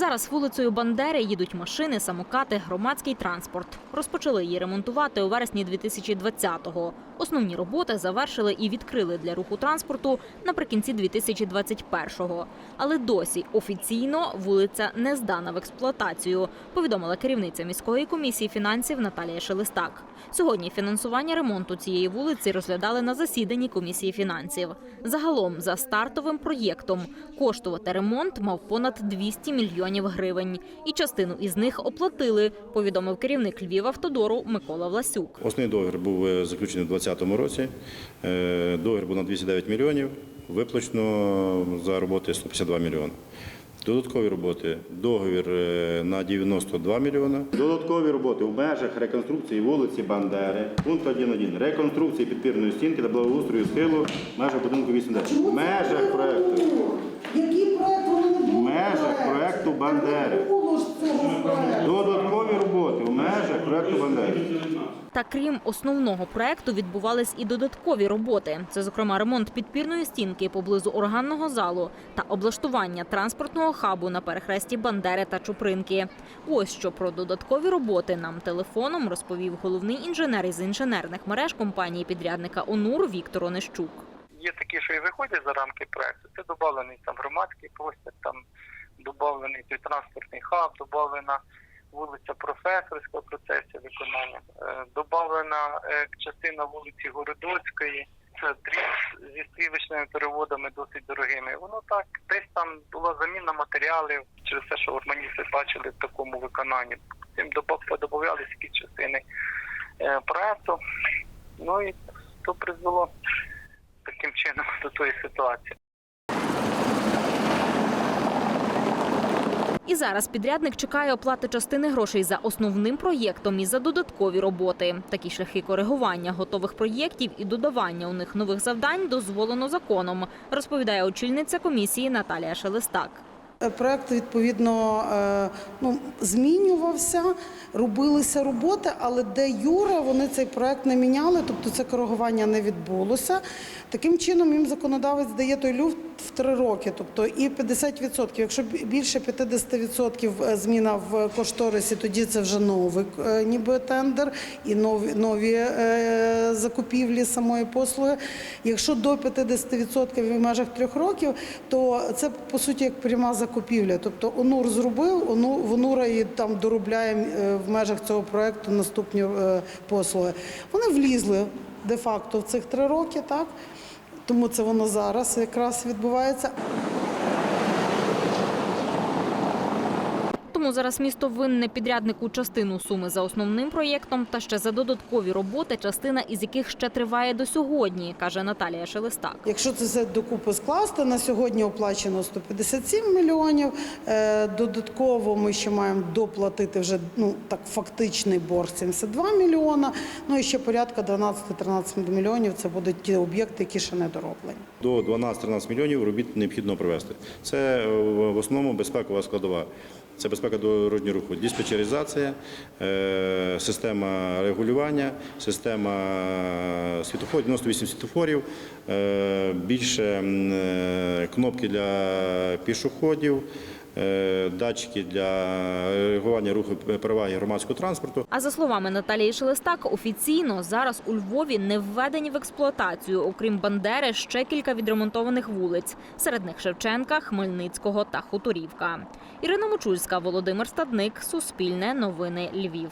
Зараз вулицею Бандери їдуть машини, самокати, громадський транспорт. Розпочали її ремонтувати у вересні 2020-го. Основні роботи завершили і відкрили для руху транспорту наприкінці 2021-го. Але досі офіційно вулиця не здана в експлуатацію, повідомила керівниця міської комісії фінансів Наталія Шелестак. Сьогодні фінансування ремонту цієї вулиці розглядали на засіданні комісії фінансів. Загалом за стартовим проєктом коштувати ремонт мав понад 200 мільйонів гривень, і частину із них оплатили, повідомив керівник Львівавтодору Микола Власюк. Основний договір був е, заключений у 2020 році. Е, Договір був на 209 мільйонів. Виплачено за роботи 152 мільйони. Додаткові роботи договір е, на 92 мільйони. Додаткові роботи в межах реконструкції вулиці Бандери. Пункт 1.1. Реконструкції підпірної стінки та благоустрою схилу в межах будинку 80. В межах проекту. Вони не В межах проекту Бандери. Додаткові роботи в межах проекту Бандери. Та крім основного проекту відбувались і додаткові роботи. Це, зокрема, ремонт підпірної стінки поблизу органного залу та облаштування транспортного хабу на перехресті Бандери та Чупринки. Ось що про додаткові роботи нам телефоном розповів головний інженер із інженерних мереж компанії підрядника ОНУР Віктор Онищук. Є такі, що і виходять за рамки проекту. Це додавлений там громадський простір, там додавлений той транспортний хаб, додавлена вулиця професорська в процесі виконання, е, додавлена е, частина вулиці Городоцької. Це дріт зі стрілочними переводами досить дорогими. Воно так, десь там була заміна матеріалів через те, що урбаністи бачили в такому виконанні. Цим додавалися якісь частини е, проекту. Ну і то призвело таким чином до тої ситуації. І зараз підрядник чекає оплати частини грошей за основним проєктом і за додаткові роботи. Такі шляхи коригування готових проєктів і додавання у них нових завдань дозволено законом, розповідає очільниця комісії Наталія Шелестак. Проект відповідно е, ну, змінювався, робилися роботи, але де юре вони цей проект не міняли, тобто це коригування не відбулося. Таким чином їм законодавець дає той люфт в три роки, тобто і 50%. Якщо більше 50% зміна в кошторисі, тоді це вже новий е, ніби тендер і нові, нові е, закупівлі самої послуги. Якщо до 50% в межах трьох років, то це по суті як пряма закупівля. Тобто ОНУР зробив, ОНУ, в ОНУРа і там доробляє е, в межах цього проекту наступні е, послуги. Вони влізли де-факто в цих три роки, так? Тому це воно зараз якраз відбувається. Тому зараз місто винне підряднику частину суми за основним проєктом та ще за додаткові роботи, частина із яких ще триває до сьогодні, каже Наталія Шелестак. Якщо це все докупи скласти, на сьогодні оплачено 157 мільйонів. Е, Додатково ми ще маємо доплатити вже ну так фактичний борг 72 мільйона. Ну і ще порядка 12-13 мільйонів. Це будуть ті об'єкти, які ще не дороблені. До 12-13 мільйонів робіт необхідно провести. Це е, в основному безпекова складова. Це безпека дорожнього руху, диспетчеризація, е, система регулювання, система світофорів, 98 світофорів, е, більше е, кнопки для пішоходів, е, датчики для регулювання руху переваги громадського транспорту. А за словами Наталії Шелестак, офіційно зараз у Львові не введені в експлуатацію, окрім Бандери, ще кілька відремонтованих вулиць. Серед них Шевченка, Хмельницького та Хуторівка. Ірина Мочульська, Володимир Стадник, Суспільне, Новини Львів.